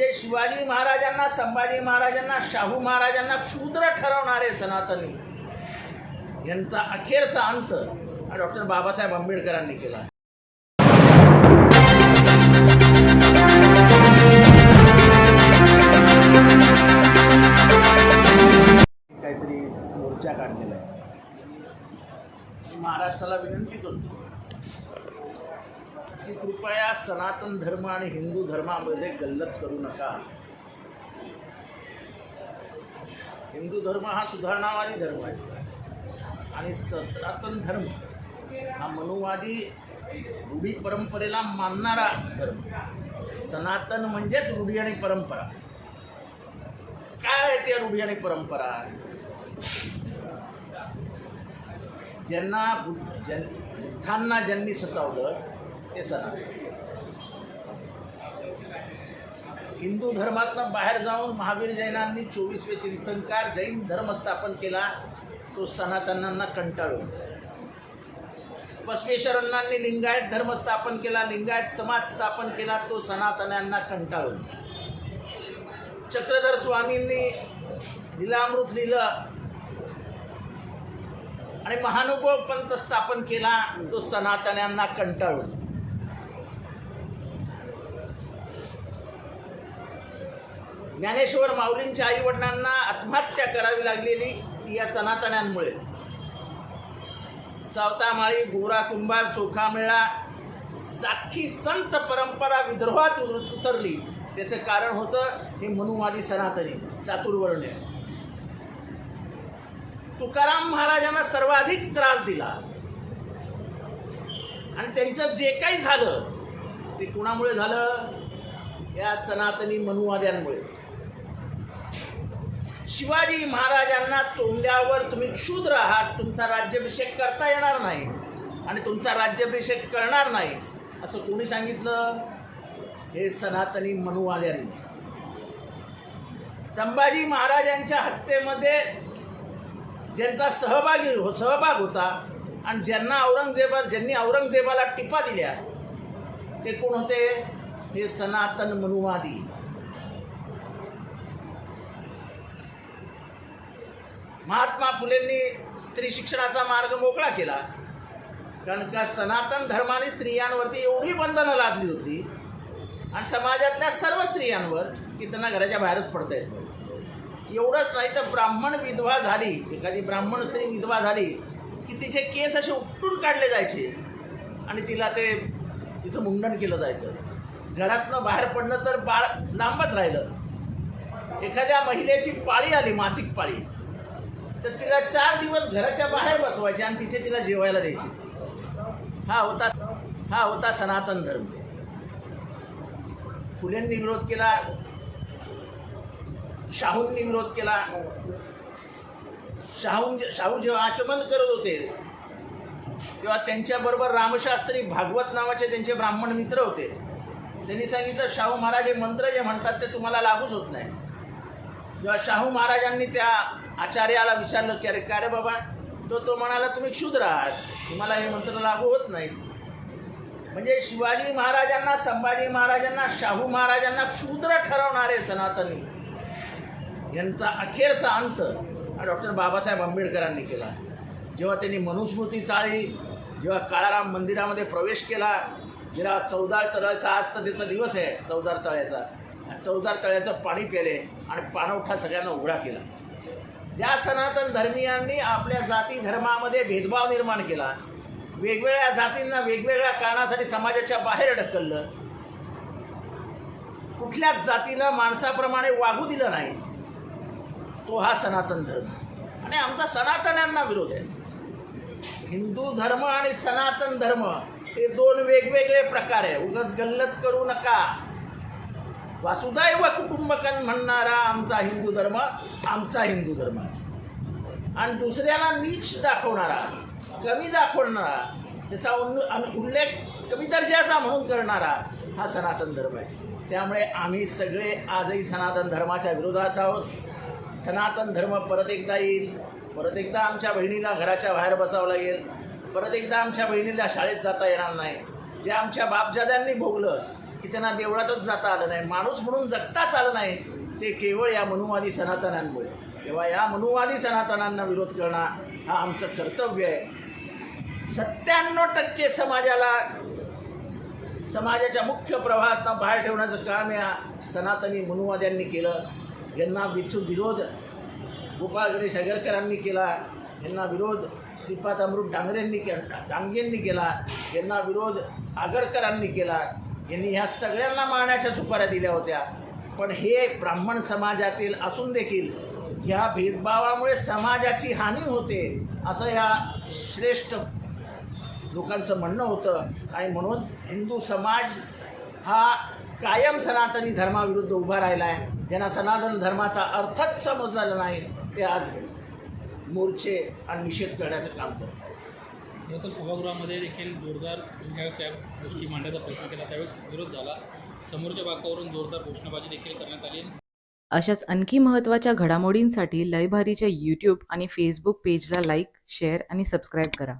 म्हणजे शिवाजी महाराजांना संभाजी महाराजांना शाहू महाराजांना शूद्र ठरवणारे सनातनी. यांचा अखेरचा अंत डॉक्टर बाबासाहेब आंबेडकरांनी केला. काहीतरी मोर्चा काढलेला आहे. महाराष्ट्राला विनंती करतो. की कृपया सनातन धर्म आणि हिंदू धर्मामध्ये गल्लत करू नका. हिंदू धर्म हा सुधारणावादी धर्म आहे. आणि सनातन धर्म हा मनुवादी रूढी परंपरेला मानणारा धर्म. सनातन म्हणजेच रूढी आणि परंपरा. काय आहे त्या रूढी आणि परंपरा? ज्यांना बुद्ध- बुद्धांना ज्यांनी सतावलं ते सनातन हिंदू धर्मातनं बाहेर जाऊन महावीर जैनांनी चोवीसवे तीर्थंकार जैन धर्म स्थापन केला तो सनातनांना कंटाळून. बसवेश्वरांनी लिंगायत धर्म स्थापन केला लिंगायत समाज स्थापन केला तो सनातन्यांना कंटाळून. चक्रधर स्वामींनी लीलामृत लिहिलं आणि महानुभव पंत स्थापन केला तो सनातन्यांना कंटाळून. ज्ञानेश्वर माऊलींच्या आई वडिलांना आत्महत्या करावी लागलेली ती या सनातन्यांमुळे. सावतामाळी गोरा कुंभार चोखा मेळा साखी संत परंपरा विद्रोहात उतरली. त्याचं कारण होतं हे मनुवादी सनातनी चातुर्वर्ण्य. तुकाराम महाराजांना सर्वाधिक त्रास दिला. आणि त्यांचं जे काही झालं ते कुणामुळे झालं? या सनातनी मनुवाद्यांमुळे. शिवाजी महाराजांना तोंड्यावर तुम्ही क्षुद्र आहात तुमचा राज्याभिषेक करता येणार नाही आणि तुमचा राज्याभिषेक करणार नाही असं कोणी सांगितलं? हे सनातनी मनुवाद्यांनी संभाजी महाराजांच्या हत्येमध्ये ज्यांचा सहभागी हो सहभाग होता आणि ज्यांना औरंगजेबा ज्यांनी औरंगजेबाला टिपा दिल्या ते कोण होते? हे सनातन मनुवादी. महात्मा फुलेंनी स्त्री शिक्षणाचा मार्ग मोकळा केला. कारण त्या सनातन धर्माने स्त्रियांवरती एवढी बंधनं लादली होती. आणि समाजातल्या सर्व स्त्रियांवर की त्यांना घराच्या बाहेरच पडता येत एवढंच नाही तर ब्राह्मण विधवा झाली एखादी ब्राह्मण स्त्री विधवा झाली की तिचे केस असे उपटून काढले जायचे. आणि तिला ते तिचं मुंडन केलं जायचं. घरातनं बाहेर पडणं तर बाळ लांबच राहिलं. एखाद्या महिलेची पाळी आली मासिक पाळी. तर तिला चार दिवस घराच्या बाहेर बसवायचे आणि तिथे तिला जेवायला द्यायचे. हा होता हा होता सनातन धर्म. फुलेंनी विरोध केला शाहूंनी विरोध केला. शाहू शाहू जेव्हा आचमन करत होते तेव्हा त्यांच्याबरोबर रामशास्त्री भागवत नावाचे त्यांचे ब्राह्मण मित्र होते. त्यांनी सांगितलं शाहू महाराज हे मंत्र जे म्हणतात ते तुम्हाला लागूच होत नाही. जेव्हा शाहू महाराजांनी त्या आचार्याला विचारलं की अरे काय रे बाबा? तो तो म्हणाला तुम्ही क्षुद्र आहात. तुम्हाला हे मंत्र लागू होत नाहीत. म्हणजे शिवाजी महाराजांना संभाजी महाराजांना शाहू महाराजांना क्षुद्र ठरवणारे सनातनी यांचा अखेरचा अंत डॉक्टर बाबासाहेब आंबेडकरांनी केला. जेव्हा त्यांनी मनुस्मृती चाळी जेव्हा काळाराम मंदिरामध्ये प्रवेश केला जेव्हा चौदार तळ्याचा आज तर त्याचा दिवस आहे चौदार तळ्याचा. चौदार तळ्याचं पाणी प्याले आणि पाणवठा सगळ्यांना उघडा केला. ज्या सनातन धर्मियांनी आपल्या जाती धर्मामध्ये भेदभाव निर्माण केला. वेगवेगळ्या जातींना वेगवेगळ्या कारणासाठी समाजाच्या बाहेर ढकललं कुठल्याच जातीला माणसाप्रमाणे वागू दिलं नाही. तो हा सनातन धर्म. आणि आमचा सनातन्यांना विरोध आहे. हिंदू धर्म आणि सनातन धर्म हे दोन वेगवेगळे प्रकार आहे. उगाच गल्लत करू नका. वासुदैव कुटुंबकन म्हणणारा आमचा हिंदू धर्म आमचा हिंदू धर्म. आणि दुसऱ्याला नीच दाखवणारा कमी दाखवणारा त्याचा उल्ल- उल्लेख कमी दर्जाचा म्हणून करणारा हा सनातन धर्म आहे. त्यामुळे आम्ही सगळे आजही सनातन धर्माच्या विरोधात आहोत. सनातन धर्म परत एकदा येईल. परत एकदा आमच्या बहिणीला घराच्या बाहेर बसावं लागेल. परत एकदा आमच्या बहिणीला शाळेत जाता येणार नाही. जे आमच्या बापजाद्यांनी भोगलं की त्यांना देवळातच जाता आलं नाही. माणूस म्हणून जगताच आलं नाही. ते केवळ या मनुवादी सनातनांमुळे. तेव्हा या मनुवादी सनातनांना विरोध करणं हा आमचं कर्तव्य आहे. सत्त्याण्णव टक्के समाजाला समाजाच्या मुख्य प्रवाहातनं बाहेर ठेवण्याचं काम या सनातनी मनुवाद्यांनी केलं. यांना विचू विरोध गोपाळ गणेश आगरकरांनी केला. यांना विरोध श्रीपाद अमृत डांगरेंनी के डांगेंनी केला. यांना विरोध आगरकरांनी केला. यांनी ह्या सगळ्यांना मारण्याच्या सुपाऱ्या दिल्या होत्या. पण हे ब्राह्मण समाजातील असून देखील ह्या भेदभावामुळे समाजाची हानी होते असं ह्या श्रेष्ठ लोकांचं म्हणणं होतं. आणि म्हणून हिंदू समाज हा कायम सनातनी धर्माविरुद्ध उभा राहिला आहे ज्यांना सनातन धर्माचा अर्थच समजलेला नाही ते आज मोर्चे आणि निषेध करण्याचं काम करतात. खरं तर सभागृहामध्ये देखील जोरदार ज्यावेळेस गोष्टी मांडण्याचा प्रयत्न केला. त्यावेळेस विरोध झाला. समोरच्या बाकावरून जोरदार घोषणाबाजी देखील करण्यात आली अशाच आणखी महत्त्वाच्या घडामोडींसाठी लयभारीच्या यूट्यूब आणि फेसबुक पेजला लाईक शेअर आणि सबस्क्राईब करा.